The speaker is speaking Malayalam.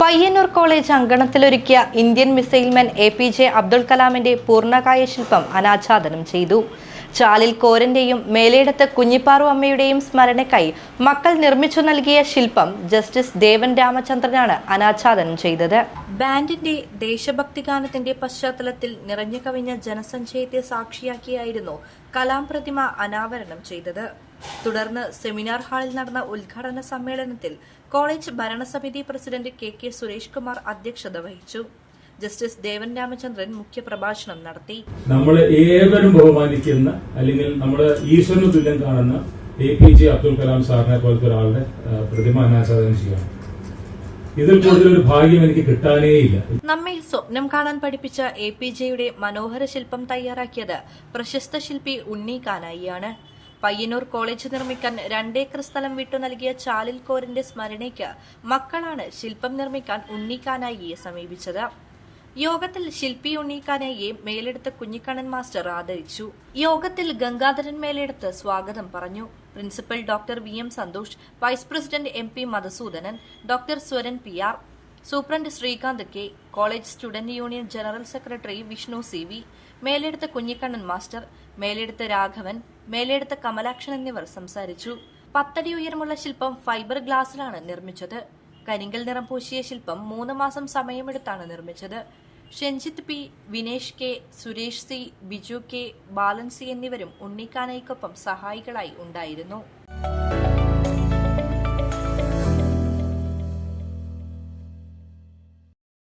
Payyanur college അങ്കണത്തിലൊരുക്കിയ Indian missile man A P J Abdul കലാമിന്റെ പൂർണകായ ശില്പം അനാച്ഛാദനം ചെയ്തു. ചാലിൽ കോരന്റെയും മേലേടത്ത് കുഞ്ഞിപ്പാറു അമ്മയുടെയും സ്മരണയ്ക്കായി മക്കൾ നിർമ്മിച്ചു നൽകിയ ശില്പം ജസ്റ്റിസ് ദേവൻ രാമചന്ദ്രനാണ് അനാച്ഛാദനം ചെയ്തത്. ബാൻഡിന്റെ ദേശഭക്തി ഗാനത്തിന്റെ പശ്ചാത്തലത്തിൽ നിറഞ്ഞു കവിഞ്ഞ ജനസഞ്ചയത്തെ സാക്ഷിയാക്കിയായിരുന്നു കലാം പ്രതിമ അനാവരണം ചെയ്തത്. തുടർന്ന് സെമിനാർ ഹാളിൽ നടന്ന ഉദ്ഘാടന സമ്മേളനത്തിൽ കോളേജ് ഭരണസമിതി president K K Suresh Kumar അധ്യക്ഷത വഹിച്ചു. ജസ്റ്റിസ് ദേവൻ രാമചന്ദ്രൻ മുഖ്യപ്രഭാഷണം നടത്തി. നമ്മൾ ഏവരും ബഹുമാനിക്കുന്ന അല്ലെങ്കിൽ നമ്മൾ ഈശ്വരന് തുല്യം കാണുന്ന A P J Abdul Kalam സാറിനെ പോലത്തെ ഒരാളുടെ പ്രതിമ അനാച്ഛാദനം ചെയ്യണം ഇതിൽ കൂടുതലൊരു ഭാഗ്യം എനിക്ക് കിട്ടാനേയില്ല. നമ്മെ സ്വപ്നം കാണാൻ പഠിപ്പിച്ച എ പി ജെയുടെ മനോഹര ശില്പം തയ്യാറാക്കിയത് പ്രശസ്ത ശില്പി ഉണ്ണി കാനായിയാണ്. പയ്യന്നൂർ കോളേജ് നിർമ്മിക്കാൻ രണ്ടേക്കർ സ്ഥലം വിട്ടു നൽകിയ ചാലിൽ കോരന്റെ സ്മരണയ്ക്ക് മക്കളാണ് ശില്പം നിർമ്മിക്കാൻ ഉണ്ണിക്കാനായിയെ സമീപിച്ചത്. യോഗത്തിൽ ശില്പി ഉണ്ണിക്കാനായിയെ മേലെടുത്ത കുഞ്ഞിക്കണ്ണൻ മാസ്റ്റർ ആദരിച്ചു. യോഗത്തിൽ ഗംഗാധരൻ മേലെടുത്ത് സ്വാഗതം പറഞ്ഞു. Principal doctor V M Santhosh vice president M P Madhusoodanan doctor Swaran P R superintendent Srikanth K college student union general secretary Vishnu C V Meleduth Kunhikannan master Meleduth Raghavan Meleduth Kamalakshan എന്നിവർ സംസാരിച്ചു. പത്തടി ഉയരമുള്ള ശില്പം ഫൈബർ ഗ്ലാസിലാണ് നിർമ്മിച്ചത്. കരിങ്കൽ നിറം പൂശിയ ശില്പം മൂന്ന് മാസം സമയമെടുത്താണ് നിർമ്മിച്ചത്. Shenjith P Vinesh K Suresh C Biju K Balan C എന്നിവരും ഉണ്ണിക്കാനയ്ക്കൊപ്പം സഹായികളായി ഉണ്ടായിരുന്നു.